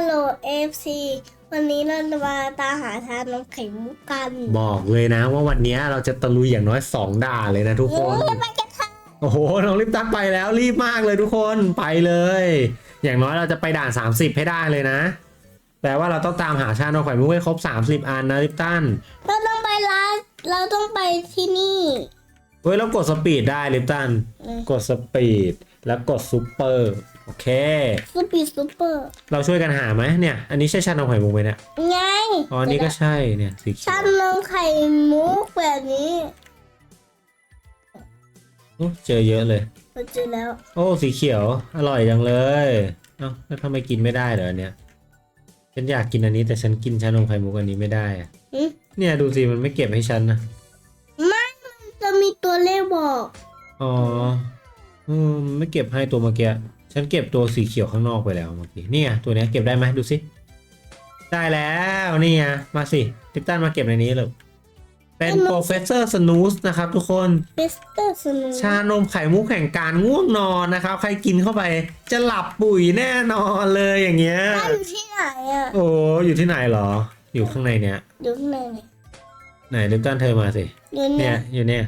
ฮัลโหลเอฟซีวันนี้เราจะมาตามหาชานมไข่มุกกันบอกเลยนะว่าวันนี้เราจะตะลุยอย่างน้อยสองด่านเลยนะทุกคนเออไปกันค่ะโอ้โหน้องลิปตันไปแล้วรีบมากเลยทุกคนไปเลย อย่างน้อยเราจะไปด่าน 30 ให้ได้เลยนะแปลว่าเราต้องตามหาชานมไข่มุกให้ครบ 30 อันนะลิปตันเราต้องไปร้านเราต้องไปที่นี่เฮ้ยเรากดสปีดได้ลิปตันเออกดสปีดแล้วกดซูเปอร์ โอเคซูปีซูเปอร์เราช่วยกันหาไหมเนี่ย อันนี้ใช่ชานมไข่มุกไหมเนี่ยไงอ๋ออันนี้ก็ใช่เนี่ยสีเขีชายวนมไข่มุกแบบนี้โอ้เจอเยอะเลย เราเจอแล้วโอ้สีเขียวอร่อยจังเลยเอ้าแล้วทำไมกินไม่ได้เหรอเนี่ยฉันอยากกินอันนี้แต่ฉันกินชานมไข่มุกอันนี้ไม่ได้อะอืมเนี่ยดูสิมันไม่เก็บให้ฉันนะไม่มันจะมีตัวเลขบอกอ๋ออืมไม่เก็บให้ตัวเมื่อกี้ ฉันเก็บตัวสีเขียวข้างนอกไปแล้วเมื่อกี้นี่ไงตัวเนี้ยเก็บได้ไหมดูสิได้แล้วนี่ไงมาสิทิปตันมาเก็บในนี้เลยเป็น Professor Snooze นะครับทุกคนเบสเตอร์สนุชานมไข่มุกแห่งการง่วงนอนนะครับ ใครกินเข้าไปจะหลับปุ๋ยแน่นอนเลยอย่างเงี้ยบ้านอยู่ที่ไหนอะโอ้อยู่ที่ไหนเหรอ อยู่ข้างในเนี้ยอยู่ข้างในเนี่ยไหนลิปตันเธอมาสิอยู่เนี่เนี่ยยอยู่เนี่ย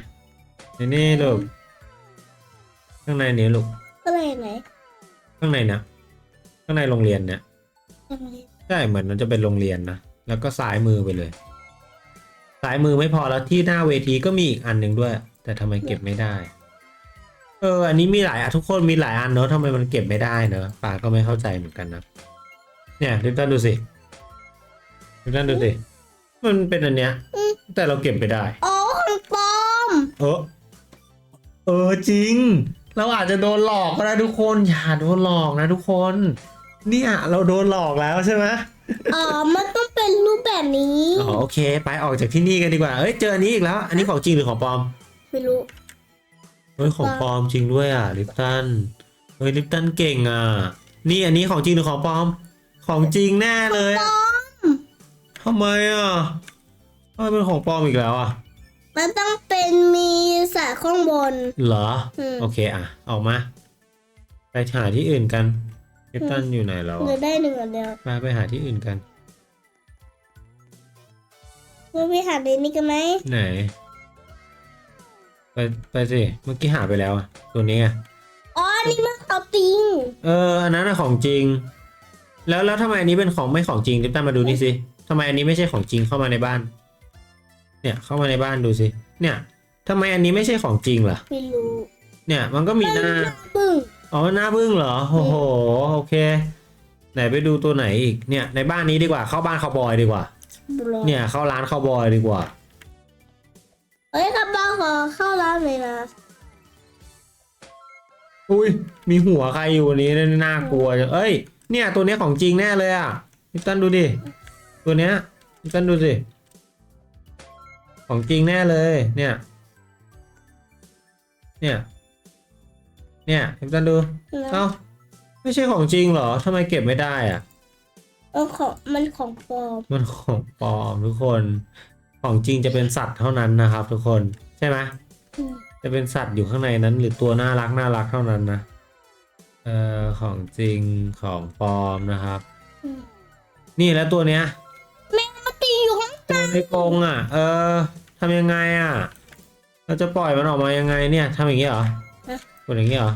อยู่นี่ลูกข้างในนี้ลูกข้างในไหน ข้างในนะข้างในโรงเรียนเนี่ยข้างในใช่เหมือนมันจะเป็นโรงเรียนนะแล้วก็ซ้ายมือไปเลยซ้ายมือไม่พอแล้วที่หน้าเวทีก็มีอีกอันหนึ่งด้วย แต่ทำไมเก็บไม่ได้ เออ อันนี้มีหลายอันทุกคนมีหลายอันเนอะทำไมมันเก็บไม่ได้เนอะปาก็ไม่เข้าใจเหมือนกันนะเนี่ยลิปตันดูสิลิปตันดูสิมันเป็นอันเนี้ย แต่เราเก็บไม่ได้อ๋อของปลอมเออเออจริง เราอาจจะโดนหลอกก็ได้ทุกคนอย่าโดนหลอกนะทุกคน เนี่ยเราโดนหลอกแล้วใช่ไหมอ๋อ มันต้องเป็นรูปแบบนี้อ๋อโอเค ไปออกจากที่นี่กันดีกว่าเอ้ยเจออันนี้อีกแล้ว อันนี้ของจริงหรือของปลอมไม่รู้เฮ้ยของปลอมจริงด้วยอะลิปตันเฮ้ยลิปตันเก่งอะนี่อันนี้ของจริงหรือของปลอม ของจริงแน่เลยอะทำไมอะทำไมเป็นของปลอมอีกแล้วอะ มันต้องเป็นมีสายข้างบน เหรอ อืม โอเคอะ ออกมา ไปหาที่อื่นกันลิปตันอยู่ไหนแล้วเหลือะอได้หนึ่งอันเดียวมาไปหาที่อื่นกันเราไปหาในนี้กันไหมไหน ไปไปสิเมื่อกี้หาไปแล้วอะตัวนี้ไงอ๋ออันนี่มันเอาปิงเออ อันนั้นอะของจริง แล้วแล้วทำไมอันนี้เป็นของไม่ของจริงติปตันมาดูนี่สิทำไมอันนี้ไม่ใช่ของจริงเข้ามาในบ้าน เนี่ยเข้ามาในบ้านดูสิ เนี่ยทำไมอันนี้ไม่ใช่ของจริงล่ะ ไม่รู้เนี่ยมันก็มีหน้า ปึ้งอ๋อหน้าบึ้งเหรอ โอ้โห โอเค ไหนไปดูตัวไหนอีก เนี่ย ในบ้านนี้ดีกว่า เข้าบ้านคาวบอยดีกว่าบุรอเนี่ย เข้าร้านคาวบอยดีกว่าเอ้ยครับบ้าขอเข้าร้านเลยนะอุ้ย มีหัวใครอยู่วันนี้น่ากลัวจังเอ้ย เนี่ย ตัวเนี้ยของจริงแน่เลยอะพี่ตันดูดิ ตัวเนี้ยพี่ตันดูสิ ของจริงแน่เลยเนี่ย เนี่ย เนี่ยพี่ตันดูเอ้าไม่ใช่ของจริงเหรอทำไมเก็บไม่ได้อะเออของมันของปลอมมันของปลอมทุกคน ของจริงจะเป็นสัตว์เท่านั้นนะครับ ทุกคนใช่ไหมอืมจะเป็นสัตว์อยู่ข้างในนั้น หรือตัวน่ารักน่ารักเท่านั้นนะเอ่อของจริงของปลอมนะครับอืมนี่แล้วตัวเนี้ยแม่มาตีอยู่ข้างตัวในกรงอะ เออ ทำยังไงอะ เราจะปล่อยมันออกมายังไงเนี่ยทำอย่างนี้เหรอฮะกดอย่างนี้เหรอ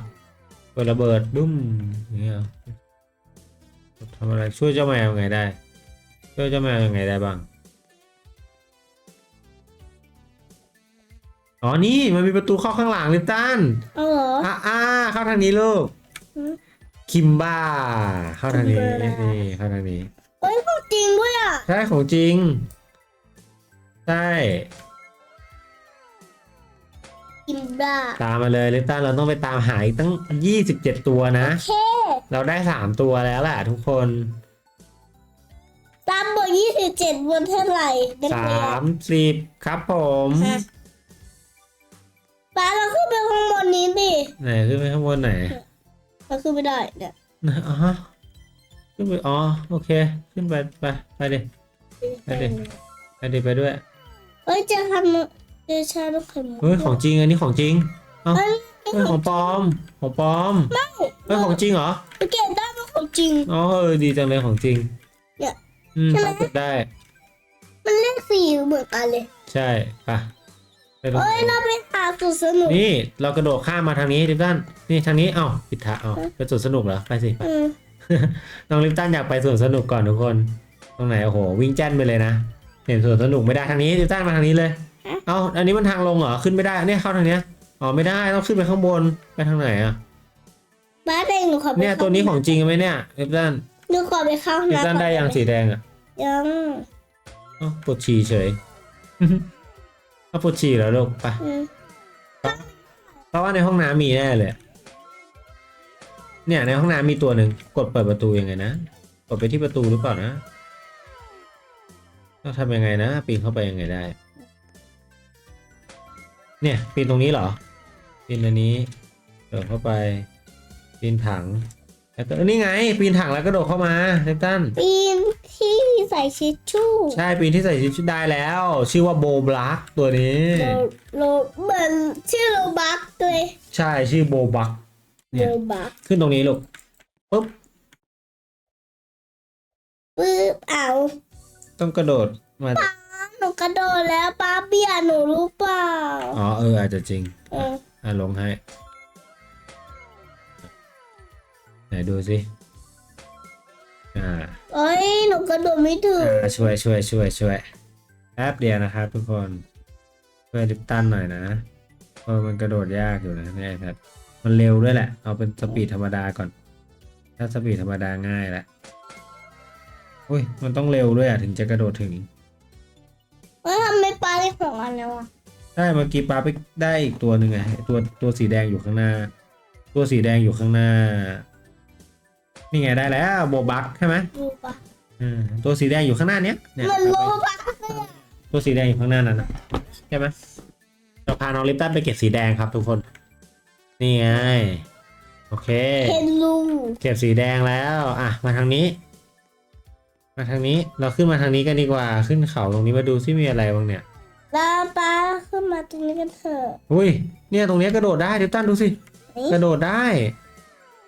กดระเบิดดุ้มอย่างนี้เหรอทำอะไรช่วยเจ้าแมวยังไงได้ ช่วยเจ้าแมวยังไงได้บ้างอ๋อนี่มันมีประตูเข้าข้างหลังลิปตันเอาเหรออ่าอ่าเข้าทางนี้ลูกอืมคิมบ้า เข้าทางนี้คิมบ้านี่เข้าทางนี้เอ้ยของจริงด้วยอะใช่ของจริงใช่ กินบ้าตามมาเลยลิปตันเราต้องไปตามหาอีกตั้ง 27 ตัวนะ โอเค เราได้ 3 ตัวแล้วแหละทุกคน ตามเบอร์ยี่สิบเจ็ดบนเท่าไหร่เป็นเรียน30 ครับผมฮะป้าเราขึ้นไปข้างบนนี้ดิไหนขึ้นไปข้างบนไหนเราขึ้นไม่ได้เนี่ยอ๋อขึ้นไปอ๋อโอเค ขึ้นไปไปไปดิ ไปดิ ไปดิไปด้วย เอ้ยจะทำ เดชาลูกไข่มุกเฮ้ยของจริงอันนี้ของจริงเอ้ยเฮ้ยของปลอมของปลอมไม่เฮ้ยของจริงเหรอไปเก็บได้ลูกไข่ของจริง อ๋อเออดีจังเลยของจริงเนี่ยอืมใช่ไหม ปรากฏได้มันเลขสี่เหมือนกันเลยใช่ปะไปตรงเอ้ยนู้นเราไปหาสุดสนุกนี่เรากระโดดข้ามมาทางนี้ลิปตันนี่ทางนี้เอ้าผิดทางเอ้าไปสวนสนุกเหรอไปสิไป อืม น้องลิปตันอยากไปสวนสนุกก่อนทุกคน ตรงไหนโอ้โหวิ่งแจ้นไปเลยนะ เห็นสวนสนุกไม่ได้ทางนี้ลิปตันมาทางนี้เลย เอ้าอันนี้มันทางลงเหรอ ขึ้นไม่ได้ เนี่ยเข้าทางเนี้ย อ๋อไม่ได้ต้องขึ้นไปข้างบน ไปทางไหนอะบ้านเองหนูขอไปเนี่ยตัวนี้ของจริงไหมเนี่ยลิปตันหนูขอไปเข้าห้องลิปตันน้ำได้ยังสีแดงอะยังเอ้าปวดฉี่เฉยเอาปวดฉี่แล้วลูกไปอืมเพราะว่าในห้องน้ำมีแน่เลยเนี่ยในห้องน้ำมีตัวหนึ่งกดเปิดประตูยังไงนะกดไปที่ประตูหรือเปล่านะต้องทำยังไงนะปีนเข้าไปยังไงได้ เนี่ยปีนตรงนี้เหรอปีนอันนี้เดินเข้าไปปีนถังแล้วก็นี่ไง ปีนถังแล้วก็โดดเข้ามาเลปตันปีนที่ใส่ชิชชู่ใช่ปีนที่ใส่ชุดได้แล้ว ชื่อว่าโบบลักตัวนี้โลโลเหมือนชื่อโลบักเลยใช่ชื่อโบบักเนี่โลยบักขึ้นตรงนี้ลูกปุ๊บปึ๊บเอา ต้องกระโดดมาหนู กระโดดแล้วป้าเบียร์หนูรู้เปล่าอ๋อเอออาจจะจริงเอออะลงให้ไหนดูสิอ่าเอ้ยหนูกระโดดไม่ถึงอ่าช่วยช่วยช่วยช่วยแป๊บเดียวนะครับทุกคนช่วยลิปตันหน่อยนะเพราะมันกระโดดยากอยู่นะเนี่ยครับมันเร็วด้วยแหละ เอาเป็นสปีดธรรมดาก่อน ถ้าสปีดธรรมดาง่ายแหละอุ้ยมันต้องเร็วด้วยอะถึงจะกระโดดถึง เอ้ยทำไมปลาได้ของอันแล้วอะใช่เมื่อกี้ปาไปได้อีกตัวหนึ่งไงตัวตัวสีแดงอยู่ข้างหน้า ตัวสีแดงอยู่ข้างหน้า นี่ไงได้แล้วโบบักใช่ไหมรู้ปะอืมตัวสีแดงอยู่ข้างหน้าเนี้ยเนี่ยมันรู้ปะตัวสีแดงอยู่ข้างหน้านั้นนะใช่ไหมเราพาน้องลิปตันไปเก็บสีแดงครับทุกคน นี่ไง โอเค เห็นรูเก็บสีแดงแล้ว อะ มาทางนี้ มาทางนี้เราขึ้นมาทางนี้กันดีกว่าขึ้นเขาตรงนี้มาดูซิมีอะไรบ้างเนี่ยแล้วปลาขึ้นมาตรงนี้กันเถอะอุ้ยเนี่ยตรงเนี้ยกระโดดได้ลิปตันดูสินี่กระโดดได้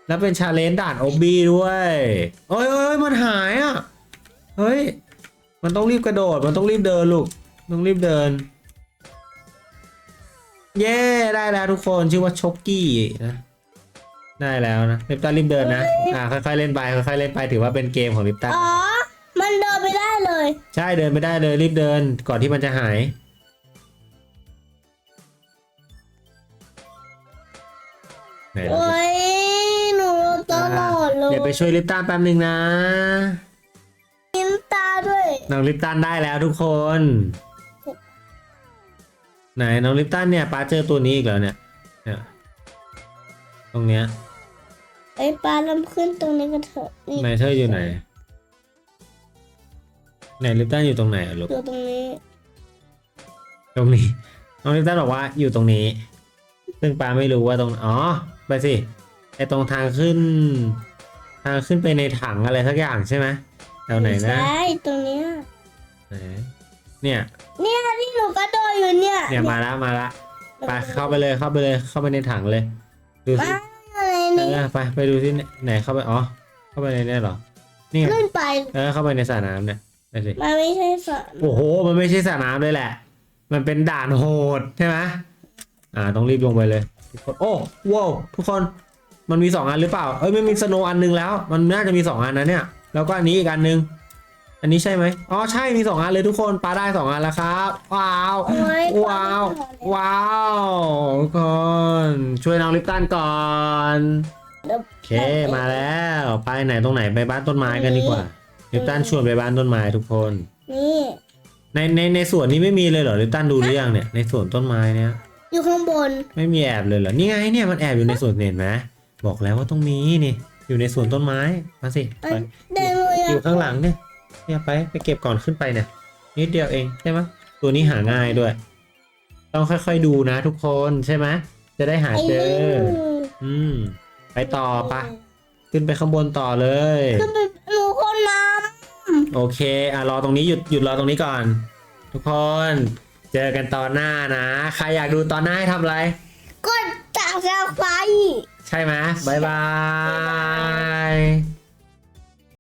แล้วเป็นชาเลนจ์ด่านโอบบีด้วยเอ้ยเอ้ยเอ้ยมันหายอะเฮ้ยมันต้องรีบกระโดดมันต้องรีบเดินลูกต้องรีบเดิน เย้ได้แล้วทุกคนชื่อว่าช็อกกี้นะได้แล้วนะลิปตันรีบเดินนะอ่าค่อยๆเล่นไปค่อยๆเล่นไปถือว่าเป็นเกมของลิปตันอ๋อมันเดินไม่ได้เลย ใช่เดินไม่ได้เลยรีบเดินก่อนที่มันจะหาย ไหนเราโอ้จะยหนูตลอดเลยเดี๋ยวไปช่วยลิปตันแป๊บนึงนะกินตาด้วยน้องลิปตันได้แล้วทุกคน ไหนน้องลิปตันเนี่ยป้าเจอตัวนี้อีกแล้วเนี่ยเนี่ยตรงเนี้ยไอ้ปลาลำขึ้นตรงนี้กันเถอะนี่ไหนเธออยู่ไหน ไหนลิปตันอยู่ตรงไหนอะลูกอยู่ตรงนี้ตรงนี้น้องลิปตันบอกว่าอยู่ตรงนี้ ซึ่งป้าไม่รู้ว่าตรงอ๋อไปสิไอตรงทางขึ้น ทางขึ้นไปในถังอะไรสักอย่างใช่ไหมแถวไหนนะใช่ตรงเนี้ยไหนเนี่ยเนี่ยที่หนูกระโดดอยู่เนี่ยเนี่ยมาแล้วมาแล้วไปเข้าไปเลยเข้าไปเลยเข้าไปในถังเลย ดูสิมาอะไรเอนี่อไปไปดูที่ไหนเข้าไปอ๋อเข้าไปในเนี่ยเหรอนี่ไงขึ้นไปเออเข้าไปในสระน้ำเนี่ย ไปสิมันไม่ใช่สระโอ้โห มันไม่ใช่สระน้ำเลยแหละ มันเป็นด่านโหดใช่ไหมอ่า ต้องรีบลงไปเลยทุกคนโอ้ว้าวทุกคน มันมีสองอันหรือเปล่า เอ้ยไม่มีสโนว์อันหนึงแล้ว มันน่าจะมีสองอันนะเนี่ย แล้วก็อันนี้อีกอันหนึง อันนี้ใช่ไหมอ๋อใช่มีสองอันเลยทุกคนปลาได้สองอันแล้วครับ ว้าวโอ้ยว้าว ว้าวทุกคนช่วยน้องลิปตันก่อนเดี๋ยวโอเคมาแล้ว ไปไหนตรงไหนไปบ้านต้นไม้กันดีกว่า ลิปตันชวนไปบ้านต้นไม้ทุกคน นี่ในในในสวนนี้ไม่มีเลยเหรอลิปตันดูหรือยังเนี่ยในสวนต้นไม้เนี่ยอยู่ข้างบนไม่มีแอบเลยเหรอนี่ไงเนี่ยมันแอบอยู่ในสวนเห็นไหมบอกแล้วว่าต้องมีนี่ อยู่ในสวนต้นไม้มาสิไปเดินเลยอยู่ข้างหลังเนี่ยเนี่ยไปไปเก็บก่อนขึ้นไปเนี่ยนิดเดียวเองใช่ไหมตัวนี้หาง่ายด้วย ต้องค่อยๆดูนะทุกคนใช่ไหมจะได้หาไอ้เจนี่ออืม ไปต่อปะขึ้นไปข้างบนต่อเลยขึ้นไปหนูคนน้ โอเคอะรอตรงนี้หยุดหยุดรอตรงนี้ก่อน ทุกคนเจอกันตอนหน้านะ ใครอยากดูตอนหน้าให้ทำอะไรำกดจากไฟใช่ไหมบายบาย